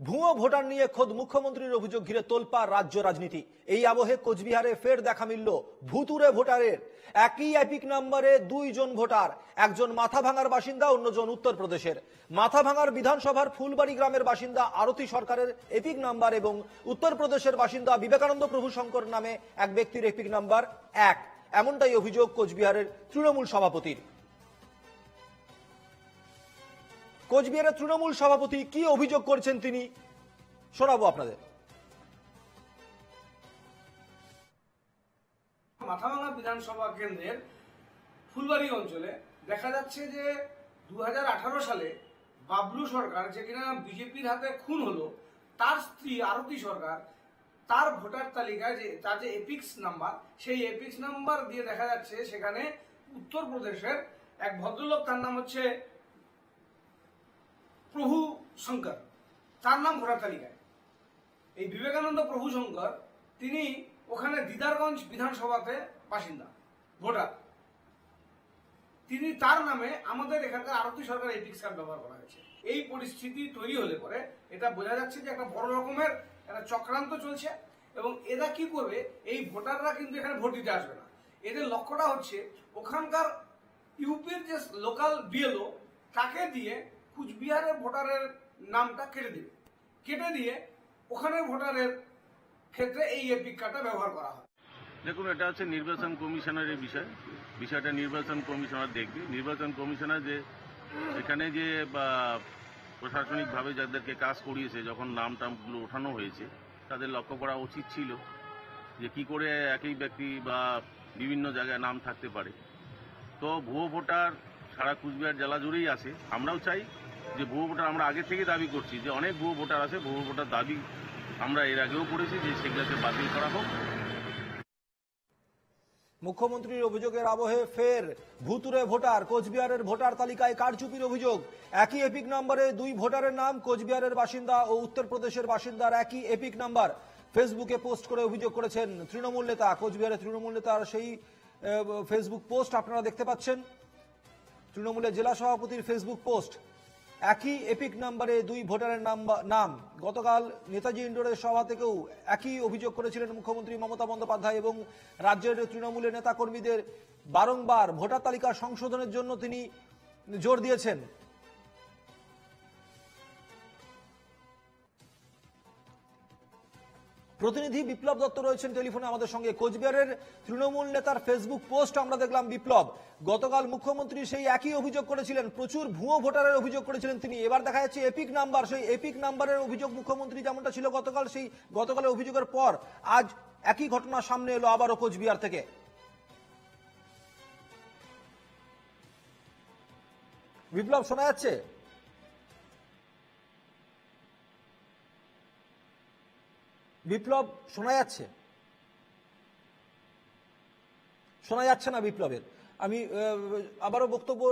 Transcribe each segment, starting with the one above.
ভুয়ো ভোটার নিয়ে খোদ মুখ্যমন্ত্রীর অভিযোগ ঘিরে তোলপা রাজ্য রাজনীতি। এই আবহে কোচবিহারে ফের দেখা মিলল ভুতুরে ভোটারের। একই এপিক নম্বরে দুইজন ভোটার, একজন মাথা ভাঙার বাসিন্দা, অন্যজন উত্তরপ্রদেশের। মাথাভাঙার বিধানসভার ফুলবাড়ি গ্রামের বাসিন্দা আরতি সরকারের এপিক নাম্বার এবং উত্তরপ্রদেশের বাসিন্দা বিবেকানন্দ প্রভু শঙ্কর নামে এক ব্যক্তির এপিক নাম্বার এক। এমনটাই অভিযোগ কোচবিহারের তৃণমূল সভাপতির। কোচবিহারের তৃণমূল সভাপতি কি অভিযোগ করছেন তিনি? শোনাবো আপনাদের। মাথাভাঙা বিধানসভা কেন্দ্রের ফুলবাড়ি অঞ্চলে দেখা যাচ্ছে যে দু হাজার আঠারো সালে বাবলু সরকার, যে কিনা বিজেপির হাতে খুন হলো, তার স্ত্রী আরতি সরকার, তার ভোটার তালিকায় যে, তার যে এপিক্স নাম্বার, সেই এপিক্স নাম্বার দিয়ে দেখা যাচ্ছে সেখানে উত্তরপ্রদেশের এক ভদ্রলোক, তার নাম হচ্ছে প্রভু শঙ্কর। তার নাম ভোটার তালিকায়। এই বিবেকানন্দ প্রভু শঙ্কর, তিনি ওখানে দিদারগঞ্জ বিধানসভাতে বাসিন্দা, ভোটার। তিনি তার নামে আমাদের এখানকার আরতি সরকার এপিক্স কার্ড ব্যবহার করা হয়েছে। এই পরিস্থিতি তৈরি হলে পরে এটা বোঝা যাচ্ছে যে একটা বড় রকমের একটা চক্রান্ত চলছে এবং এরা কি করবে, এই ভোটাররা কিন্তু এখানে ভোট দিতে আসবে না। এদের লক্ষ্যটা হচ্ছে ওখানকার ইউপির যে লোকাল বিএলও তাকে দিয়ে কুচবিহারের ভোটারের নামটা কেটে দেবে। কেটে দিয়ে ওখানে ভোটারের ক্ষেত্রে এই এপিক কার্ডটা ব্যবহার করা হয়। দেখুন, এটা হচ্ছে নির্বাচন কমিশনারের বিষয়। বিষয়টা নির্বাচন কমিশনার দেখবে। নির্বাচন কমিশনার যে এখানে যে, বা প্রশাসনিকভাবে যাদেরকে কাজ করিয়েছে, যখন নাম টামগুলো ওঠানো হয়েছে, তাদের লক্ষ্য করা উচিত ছিল যে কি করে একই ব্যক্তি বা বিভিন্ন জায়গায় নাম থাকতে পারে। তো ভুয়ো ভোটার সারা কুচবিহার জেলা জুড়েই আছে। আমরাও চাই যে ভুয়ো ভোটার আমরা আগে থেকে দাবি করছি, যে অনেক ভুয়ো ভোটার আছে ভুয়ো ভোটার দাবি আমরা এর আগেও করেছি যে সেগুলোকে বাতিল করা হোক। মুখ্যমন্ত্রীর অভিযোগের আবহে ফের ভুতুরে ভোটার, কোচবিহারের ভোটার তালিকায় কারচুপির অভিযোগ। একই এপিক নম্বরে দুই ভোটারের নাম কোচবিহারের বাসিন্দা ও উত্তরপ্রদেশের বাসিন্দার একই এপিক নাম্বার। ফেসবুকে পোস্ট করে অভিযোগ করেছেন তৃণমূল নেতা, কোচবিহারের তৃণমূল নেতার সেই ফেসবুক পোস্ট আপনারা দেখতে পাচ্ছেন। তৃণমূলের জেলা সভাপতির ফেসবুক পোস্ট। একই এপিক নাম্বারে দুই ভোটারের নাম। গতকাল নেতাজি ইন্ডোরের সভা থেকেও একই অভিযোগ করেছিলেন মুখ্যমন্ত্রী মমতা বন্দ্যোপাধ্যায় এবং রাজ্যের তৃণমূলের নেতাকর্মীদের বারংবার ভোটার তালিকা সংশোধনের জন্য তিনি জোর দিয়েছেন। প্রতিনিধি বিপ্লব দত্ত রয়েছেন টেলিফোনে আমাদের সঙ্গে। কোচবিহারের তৃণমূল নেতার ফেসবুক পোস্ট আমরা দেখলাম বিপ্লব। গতকাল মুখ্যমন্ত্রী সেই একই অভিযোগ করেছিলেন। প্রচুর ভুয়ো ভোটারের অভিযোগ করেছিলেন তিনি। এবার দেখা যাচ্ছে এপিক নাম্বার সেই এপিক নাম্বারের অভিযোগ মুখ্যমন্ত্রী যেমনটা ছিল গতকাল, সেই গতকালের অভিযোগের পর আজ একই ঘটনা সামনে এলো আবারও কোচবিহার থেকে। বিপ্লব, শোনা যাচ্ছে? বিপ্লব শোনা যাচ্ছে? শোনা যাচ্ছে না বিপ্লবের। আমি আবারও বক্তব্য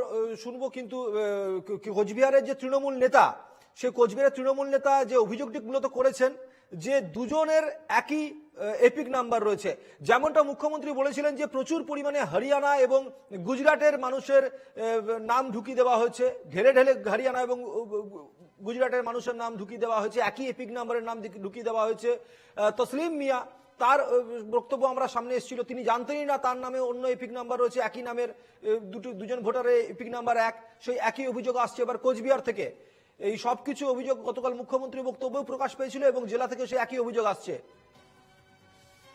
শুনব কিন্তু কোচবিহারের যে তৃণমূল নেতা, সে কোচবিহারের তৃণমূল নেতা যে অভিযোগটি মূলত করেছেন যে দুজনের একই এপিক নাম্বার রয়েছে। যেমনটা মুখ্যমন্ত্রী বলেছিলেন যে প্রচুর পরিমাণে হরিয়ানা এবং গুজরাটের মানুষের নাম ঢুকিয়ে দেওয়া হয়েছে। ঢেলে ঢেলে হরিয়ানা এবং গুজরাটের মানুষের নাম ঢুকিয়ে দেওয়া হয়েছে, একই এপিক নাম্বারের নাম ঢুকিয়ে দেওয়া হয়েছে। তসলিম মিয়া, তার বক্তব্য আমরা সামনে এসেছিল, তিনি জানতেনই না তার নামে অন্য এপিক নাম্বার রয়েছে, একই নামের দুটো, দুজন ভোটারের এপিক নাম্বার এক, সেই একই অভিযোগ আসছে এবার কোচবিহার থেকে। এই সবকিছু অভিযোগ গতকাল মুখ্যমন্ত্রী বক্তব্যও প্রকাশ পেয়েছিল এবং জেলা থেকে সেই একই অভিযোগ আসছে।